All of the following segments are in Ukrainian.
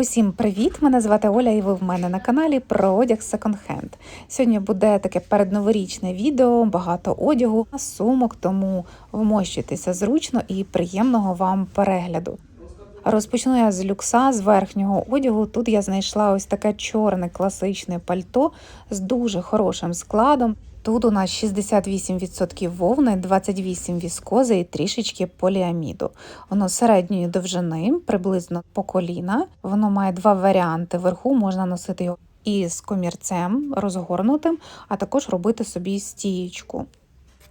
Усім привіт! Мене звати Оля, і ви в мене на каналі про одяг секонд-хенд. Сьогодні буде таке передноворічне відео, багато одягу, сумок, тому вмощуйтеся зручно і приємного вам перегляду. Розпочну я з люкса, з верхнього одягу. Тут я знайшла ось таке чорне класичне пальто з дуже хорошим складом. Тут у нас 68% вовни, 28 віскози і трішечки поліаміду. Воно середньої довжини, приблизно по коліна. Воно має два варіанти. Вверху можна носити його із комірцем розгорнутим, а також робити собі стієчку.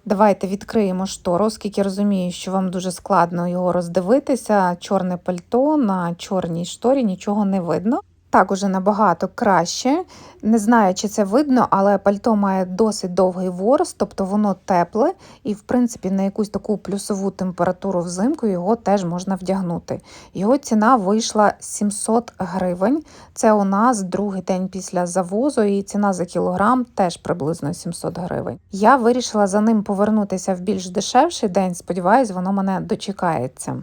Давайте відкриємо штору, оскільки розумію, що вам дуже складно його роздивитися. Чорне пальто на чорній шторі нічого не видно. Так уже набагато краще. Не знаю, чи це видно, але пальто має досить довгий ворс, тобто воно тепле, і, в принципі, на якусь таку плюсову температуру взимку його теж можна вдягнути. Його ціна вийшла 700 гривень. Це у нас другий день після завозу, і ціна за кілограм теж приблизно 700 гривень. Я вирішила за ним повернутися в більш дешевший день. Сподіваюсь, воно мене дочекається.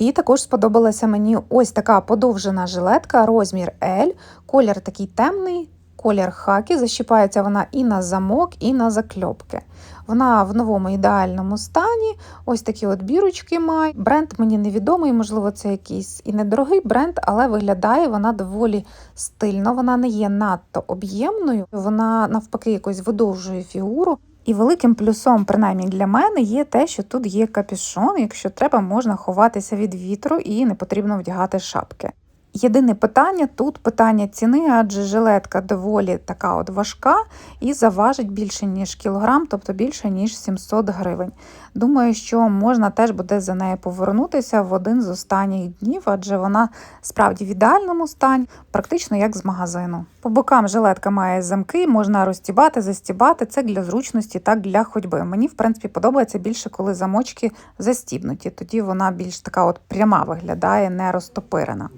І також сподобалася мені ось така подовжена жилетка, розмір L, колір такий темний, колір хакі. Защіпається вона і на замок, і на закльопки. Вона в новому ідеальному стані. Ось такі от бірочки має. Бренд мені невідомий, можливо, це якийсь і недорогий бренд, але виглядає вона доволі стильно. Вона не є надто об'ємною, вона навпаки якось видовжує фігуру. І великим плюсом, принаймні для мене, є те, що тут є капюшон. Якщо треба, можна ховатися від вітру і не потрібно вдягати шапки. Єдине питання тут питання ціни, адже жилетка доволі така от важка і заважить більше, ніж кілограм, тобто більше, ніж 700 гривень. Думаю, що можна теж буде за нею повернутися в один з останніх днів, адже вона справді в ідеальному стані, практично як з магазину. По бокам жилетка має замки, можна розтібати, застібати. Це для зручності, так для ходьби. Мені, в принципі, подобається більше, коли замочки застібнуті. Тоді вона більш така от пряма виглядає, не розтопирена.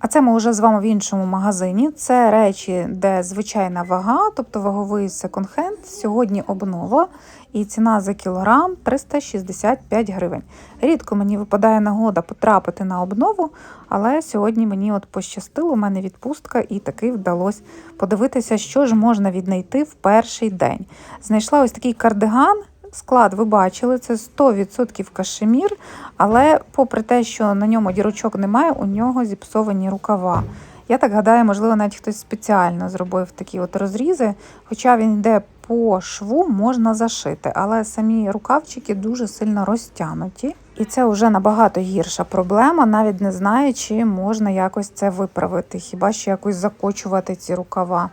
А це ми вже з вами в іншому магазині. Це речі, де звичайна вага, тобто ваговий секонд-хенд. Сьогодні обнова і ціна за кілограм 365 гривень. Рідко мені випадає нагода потрапити на обнову, але сьогодні мені от пощастило, у мене відпустка, і таки вдалося подивитися, що ж можна віднайти в перший день. Знайшла ось такий кардиган. Склад ви бачили, це 100% кашемір, але попри те, що на ньому дірочок немає, у нього зіпсовані рукава. Я так гадаю, можливо, навіть хтось спеціально зробив такі от розрізи, хоча він йде по шву, можна зашити, але самі рукавчики дуже сильно розтянуті. І це вже набагато гірша проблема, навіть не знаю, чи можна якось це виправити, хіба що якось закочувати ці рукава.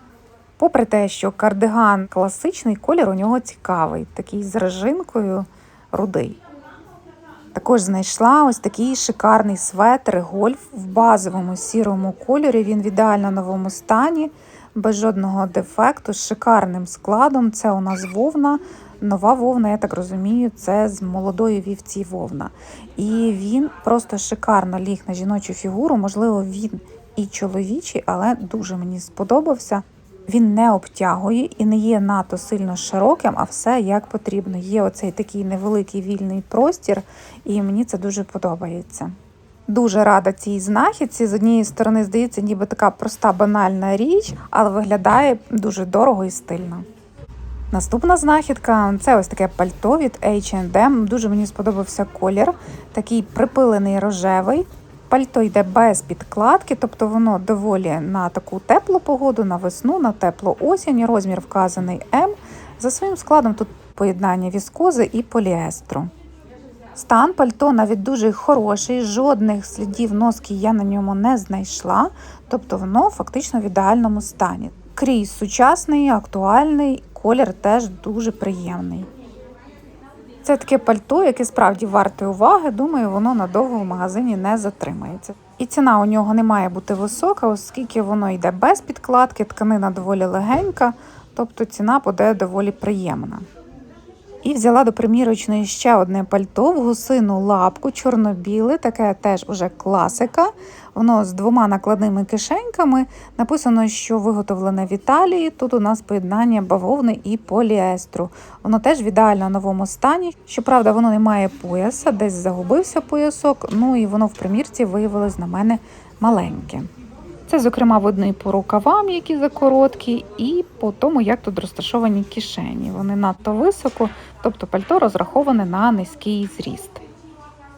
Попри те, що кардиган класичний, колір у нього цікавий, такий з режинкою рудий. Також знайшла ось такий шикарний светр гольф в базовому сірому кольорі. Він в ідеально новому стані, без жодного дефекту, з шикарним складом. Це у нас вовна. Нова вовна, я так розумію, це з молодої вівці вовна. І він просто шикарно ліг на жіночу фігуру. Можливо, він і чоловічий, але дуже мені сподобався. Він не обтягує і не є надто сильно широким, а все як потрібно. Є оцей такий невеликий вільний простір, і мені це дуже подобається. Дуже рада цій знахідці. З однієї сторони, здається, ніби така проста банальна річ, але виглядає дуже дорого і стильно. Наступна знахідка це ось таке пальто від H&M. Дуже мені сподобався колір, такий припилений рожевий. Пальто йде без підкладки, тобто воно доволі на таку теплу погоду, на весну, на теплу осінь. Розмір вказаний М. За своїм складом тут поєднання віскози і поліестру. Стан пальто навіть дуже хороший, жодних слідів носки я на ньому не знайшла, тобто воно фактично в ідеальному стані. Крій сучасний, актуальний, колір теж дуже приємний. Це таке пальто, яке справді варте уваги. Думаю, воно надовго в магазині не затримається. І ціна у нього не має бути висока, оскільки воно йде без підкладки, тканина доволі легенька, тобто ціна буде доволі приємна. І взяла до примірочної ще одне пальто в гусину лапку, чорно-біле, таке теж уже класика. Воно з двома накладними кишеньками. Написано, що виготовлене в Італії. Тут у нас поєднання бавовни і поліестру. Воно теж в ідеально новому стані. Щоправда, воно не має пояса, десь загубився поясок. Ну і воно в примірці виявилось на мене маленьке. Це, зокрема, видно і по рукавам, які закороткі, і по тому, як тут розташовані кишені. Вони надто високо, тобто пальто розраховане на низький зріст.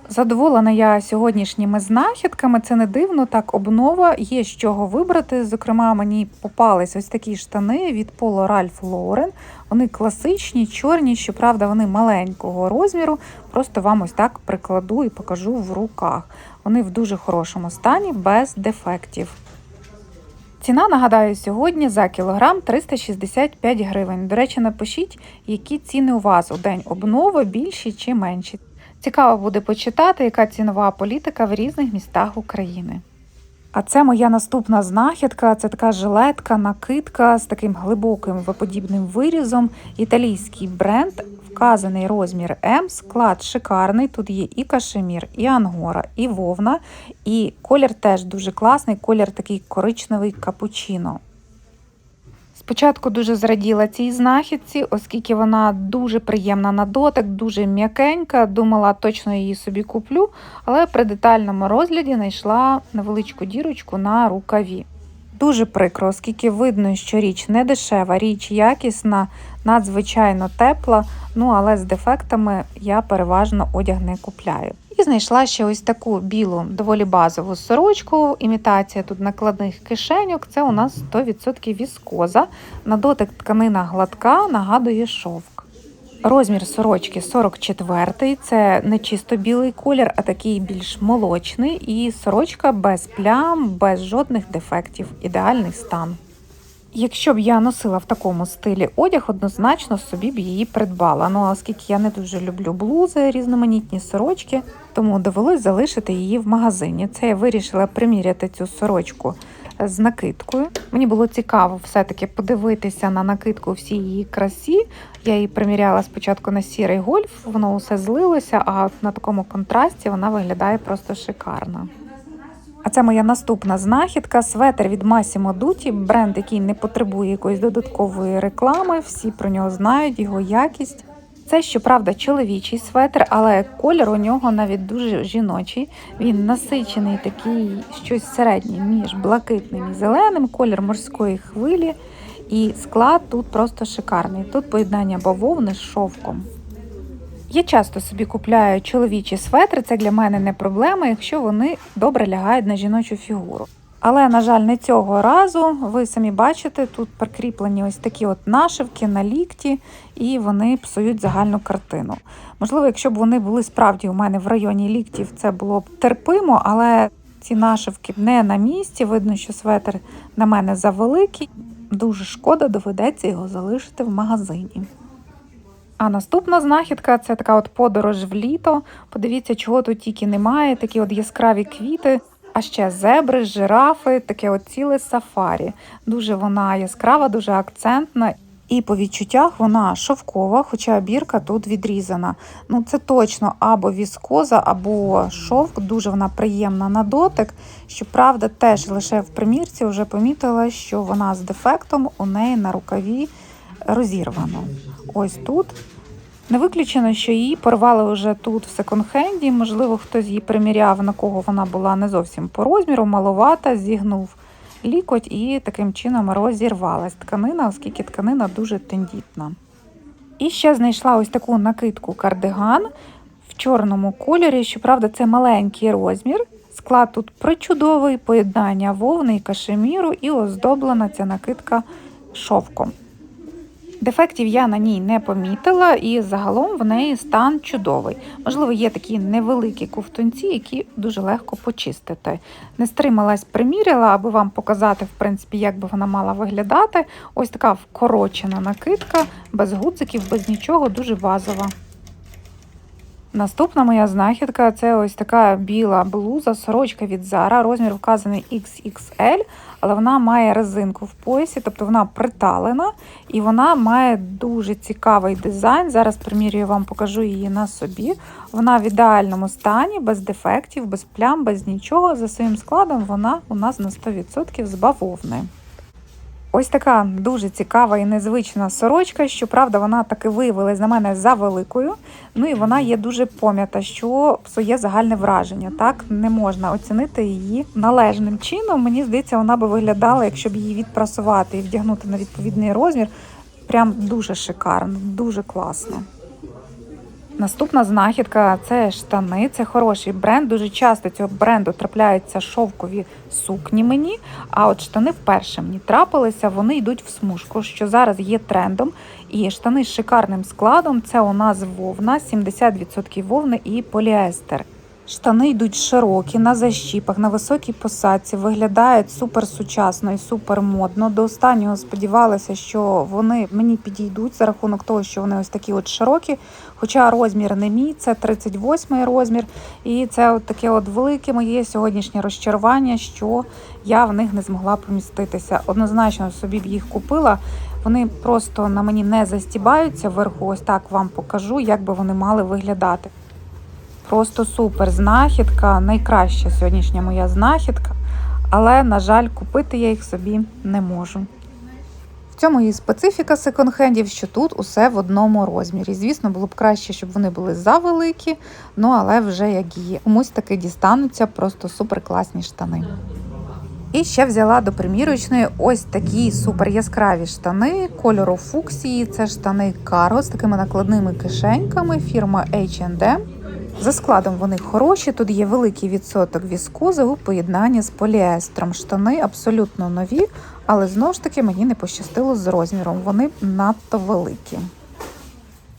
Задоволена я сьогоднішніми знахідками. Це не дивно, так обнова, є з чого вибрати. Зокрема, мені попались ось такі штани від Polo Ralph Lauren. Вони класичні, чорні, щоправда, вони маленького розміру. Просто вам ось так прикладу і покажу в руках. Вони в дуже хорошому стані, без дефектів. Ціна, нагадаю, сьогодні за кілограм 365 гривень. До речі, напишіть, які ціни у вас у день обнови, більші чи менші. Цікаво буде почитати, яка цінова політика в різних містах України. А це моя наступна знахідка. Це така жилетка, накидка з таким глибоким виподібним вирізом. Італійський бренд, вказаний розмір М, склад шикарний. Тут є і кашемір, і ангора, і вовна, і колір теж дуже класний. Колір такий коричневий капучино. Спочатку дуже зраділа цій знахідці, оскільки вона дуже приємна на дотик, дуже м'якенька. Думала, точно її собі куплю, але при детальному розгляді знайшла невеличку дірочку на рукаві. Дуже прикро, оскільки видно, що річ не дешева, річ якісна, надзвичайно тепла, ну але з дефектами я переважно одяг не купляю. І знайшла ще ось таку білу, доволі базову сорочку. Імітація тут накладних кишеньок. Це у нас 100% віскоза. На дотик тканина гладка, нагадує шовк. Розмір сорочки 44 це не чисто білий колір, а такий більш молочний. І сорочка без плям, без жодних дефектів. Ідеальний стан. Якщо б я носила в такому стилі одяг, однозначно собі б її придбала. Ну, а оскільки я не дуже люблю блузи, різноманітні сорочки, тому довелось залишити її в магазині. Це я вирішила приміряти цю сорочку з накидкою. Мені було цікаво все-таки подивитися на накидку всій її красі. Я її приміряла спочатку на сірий гольф, воно усе злилося, а на такому контрасті вона виглядає просто шикарно. А це моя наступна знахідка. Светр від Massimo Dutti, бренд, який не потребує якоїсь додаткової реклами. Всі про нього знають, його якість. Це, щоправда, чоловічий светр, але колір у нього навіть дуже жіночий. Він насичений, такий щось середнє між блакитним і зеленим, колір морської хвилі. І склад тут просто шикарний. Тут поєднання бавовни з шовком. Я часто собі купляю чоловічі светри, це для мене не проблема, якщо вони добре лягають на жіночу фігуру. Але, на жаль, не цього разу. Ви самі бачите, тут прикріплені ось такі от нашивки на лікті, і вони псують загальну картину. Можливо, якщо б вони були справді у мене в районі ліктів, це було б терпимо, але ці нашивки не на місці. Видно, що светр на мене завеликий. Дуже шкода, доведеться його залишити в магазині. А наступна знахідка це така от подорож в літо. Подивіться, чого тут тільки немає. Такі от яскраві квіти, а ще зебри, жирафи, таке от ціле сафарі. Дуже вона яскрава, дуже акцентна. І по відчуттях вона шовкова, хоча бірка тут відрізана. Ну це точно або віскоза, або шовк. Дуже вона приємна на дотик. Щоправда, теж лише в примірці вже помітила, що вона з дефектом у неї на рукаві розірвано. Ось тут. Не виключено, що її порвали вже тут в секонд-хенді. Можливо, хтось її приміряв, на кого вона була не зовсім по розміру, маловата, зігнув лікоть і таким чином розірвалась тканина, оскільки тканина дуже тендітна. І ще знайшла ось таку накидку кардиган в чорному кольорі. Щоправда, це маленький розмір. Склад тут причудовий, поєднання вовни і кашеміру, і оздоблена ця накидка шовком. Дефектів я на ній не помітила, і загалом в неї стан чудовий. Можливо, є такі невеликі ковтунці, які дуже легко почистити. Не стрималась, приміряла, аби вам показати, в принципі, як би вона мала виглядати. Ось така вкорочена накидка, без гудзиків, без нічого, дуже базова. Наступна моя знахідка це ось така біла блуза, сорочка від Zara, розмір вказаний XXL, але вона має резинку в поясі, тобто вона приталена і вона має дуже цікавий дизайн. Зараз примірюю вам покажу її на собі. Вона в ідеальному стані, без дефектів, без плям, без нічого. За своїм складом вона у нас на 100% з бавовни. Ось така дуже цікава і незвична сорочка. Щоправда, вона таки виявилась на мене за великою. Ну і вона є дуже пом'ята, що псує загальне враження. Так не можна оцінити її належним чином. Мені здається, вона би виглядала, якщо б її відпрасувати і вдягнути на відповідний розмір. Прям дуже шикарно, дуже класно. Наступна знахідка це штани. Це хороший бренд. Дуже часто цього бренду трапляються шовкові сукні мені. А от штани вперше мені трапилися, вони йдуть в смужку, що зараз є трендом. І штани з шикарним складом це у нас вовна, 70% вовни і поліестер. Штани йдуть широкі, на защіпах, на високій посадці, виглядають супер сучасно і супер модно. До останнього сподівалася, що вони мені підійдуть за рахунок того, що вони ось такі от широкі. Хоча розмір не мій, це 38 розмір, і це от таке от велике моє сьогоднішнє розчарування, що я в них не змогла поміститися. Однозначно собі б їх купила. Вони просто на мені не застібаються вверху. Ось так вам покажу, як би вони мали виглядати. Просто супер знахідка, найкраща сьогоднішня моя знахідка, але, на жаль, купити я їх собі не можу. В цьому і специфіка секонд-хендів, що тут усе в одному розмірі. Звісно, було б краще, щоб вони були завеликі, ну але вже як є. Комусь таки дістануться просто супер класні штани. І ще взяла до примірочної ось такі супер яскраві штани кольору фуксії. Це штани Cargo з такими накладними кишеньками фірма H&M. За складом вони хороші, тут є великий відсоток віскози у поєднанні з поліестром. Штани абсолютно нові, але знову ж таки мені не пощастило з розміром. Вони надто великі.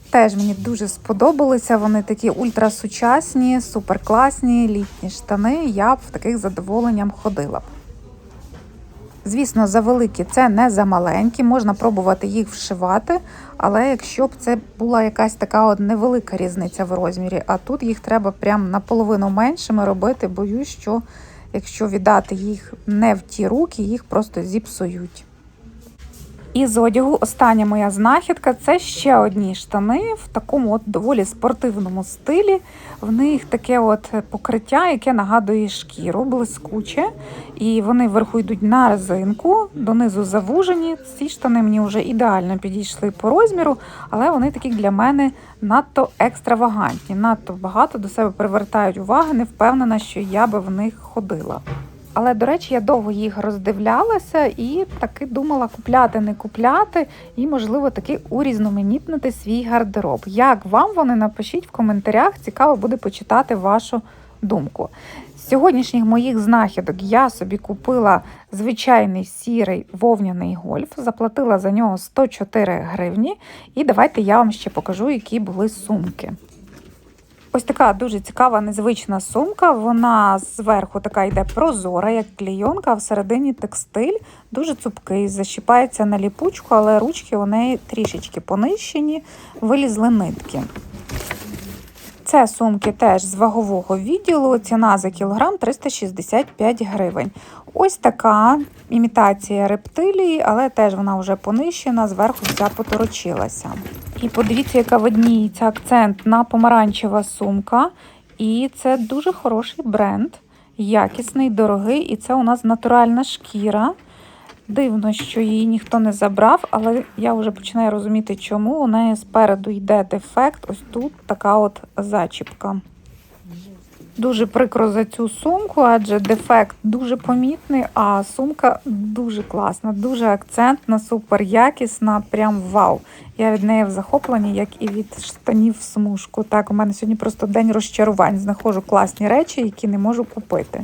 Теж мені дуже сподобалися. Вони такі ультрасучасні, суперкласні, літні штани. Я б в таких задоволенням ходила б. Звісно, за великі це не за маленькі, можна пробувати їх вшивати, але якщо б це була якась така от невелика різниця в розмірі, а тут їх треба прям наполовину меншими робити, боюсь, що якщо віддати їх не в ті руки, їх просто зіпсують. І з одягу остання моя знахідка це ще одні штани в такому от доволі спортивному стилі. В них таке от покриття, яке нагадує шкіру, блискуче. І вони вверху йдуть на резинку, донизу завужені. Ці штани мені вже ідеально підійшли по розміру, але вони такі для мене надто екстравагантні, надто багато до себе привертають уваги. Не впевнена, що я би в них ходила. Але, до речі, я довго їх роздивлялася і таки думала купляти, не купляти, і, можливо, таки урізноманітнити свій гардероб. Як вам вони напишіть в коментарях, цікаво буде почитати вашу думку. З сьогоднішніх моїх знахідок я собі купила звичайний сірий вовняний гольф, заплатила за нього 104 гривні. І давайте я вам ще покажу, які були сумки. Ось така дуже цікава, незвична сумка. Вона зверху така йде прозора, як клійонка, а всередині текстиль, дуже цупкий, защіпається на ліпучку, але ручки у неї трішечки понищені, вилізли нитки. Це сумки теж з вагового відділу. Ціна за кілограм 365 гривень. Ось така імітація рептилії, але теж вона вже понищена, зверху вся поторочилася. І подивіться, яка видніється акцент на помаранчева сумка. І це дуже хороший бренд, якісний, дорогий. І це у нас натуральна шкіра. Дивно, що її ніхто не забрав, але я вже починаю розуміти, чому у неї спереду йде дефект. Ось тут така от зачіпка. Дуже прикро за цю сумку, адже дефект дуже помітний, а сумка дуже класна, дуже акцентна, супер якісна, прям вау. Я від неї в захопленні, як і від штанів смужку. Так, у мене сьогодні просто день розчарувань. Знаходжу класні речі, які не можу купити.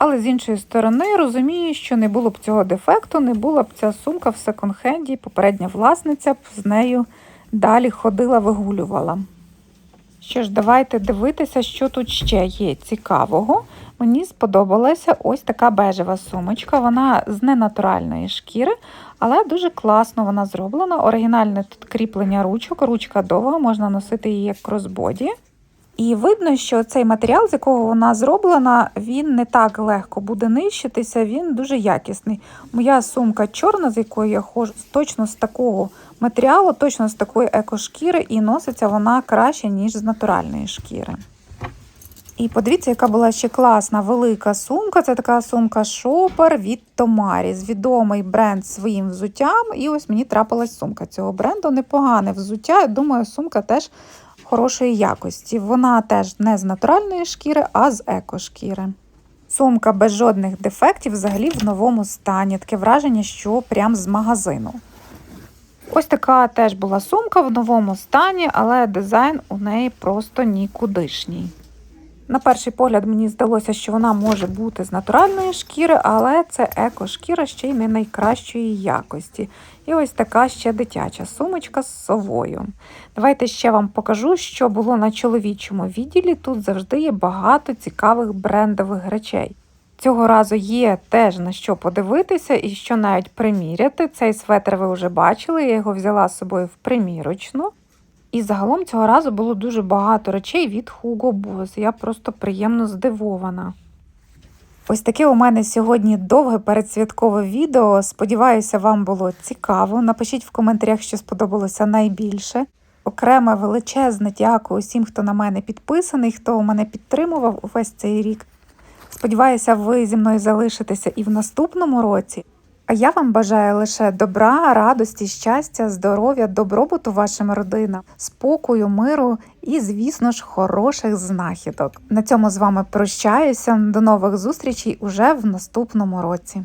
Але з іншої сторони розумію, що не було б цього дефекту, не була б ця сумка в секонд-хенді, попередня власниця б з нею далі ходила, вигулювала. Що ж, давайте дивитися, що тут ще є цікавого. Мені сподобалася ось така бежева сумочка. Вона з ненатуральної шкіри, але дуже класно вона зроблена. Оригінальне тут кріплення ручок, ручка довга, можна носити її як кросбоді. І видно, що цей матеріал, з якого вона зроблена, він не так легко буде нищитися, він дуже якісний. Моя сумка чорна, з якою я ходжу, точно з такого матеріалу, точно з такої екошкіри, і носиться вона краще, ніж з натуральної шкіри. І подивіться, яка була ще класна велика сумка. Це така сумка Шопер від Томаріс. Відомий бренд своїм взуттям. І ось мені трапилась сумка цього бренду. Непогане взуття. Я думаю, сумка теж хорошої якості. Вона теж не з натуральної шкіри, а з екошкіри. Сумка без жодних дефектів, взагалі в новому стані. Таке враження, що прям з магазину. Ось така теж була сумка в новому стані, але дизайн у неї просто нікудишній. На перший погляд мені здалося, що вона може бути з натуральної шкіри, але це еко-шкіра ще й не найкращої якості. І ось така ще дитяча сумочка з совою. Давайте ще вам покажу, що було на чоловічому відділі. Тут завжди є багато цікавих брендових речей. Цього разу є теж на що подивитися і що навіть приміряти. Цей светр ви вже бачили, я його взяла з собою в примірочну. І загалом цього разу було дуже багато речей від Hugo Boss. Я просто приємно здивована. Ось таке у мене сьогодні довге передсвяткове відео. Сподіваюся, вам було цікаво. Напишіть в коментарях, що сподобалося найбільше. Окреме величезне дякую усім, хто на мене підписаний, хто мене підтримував увесь цей рік. Сподіваюся, ви зі мною залишитеся і в наступному році. А я вам бажаю лише добра, радості, щастя, здоров'я, добробуту вашим родинам, спокою, миру і, звісно ж, хороших знахідок. На цьому з вами прощаюся. До нових зустрічей уже в наступному році.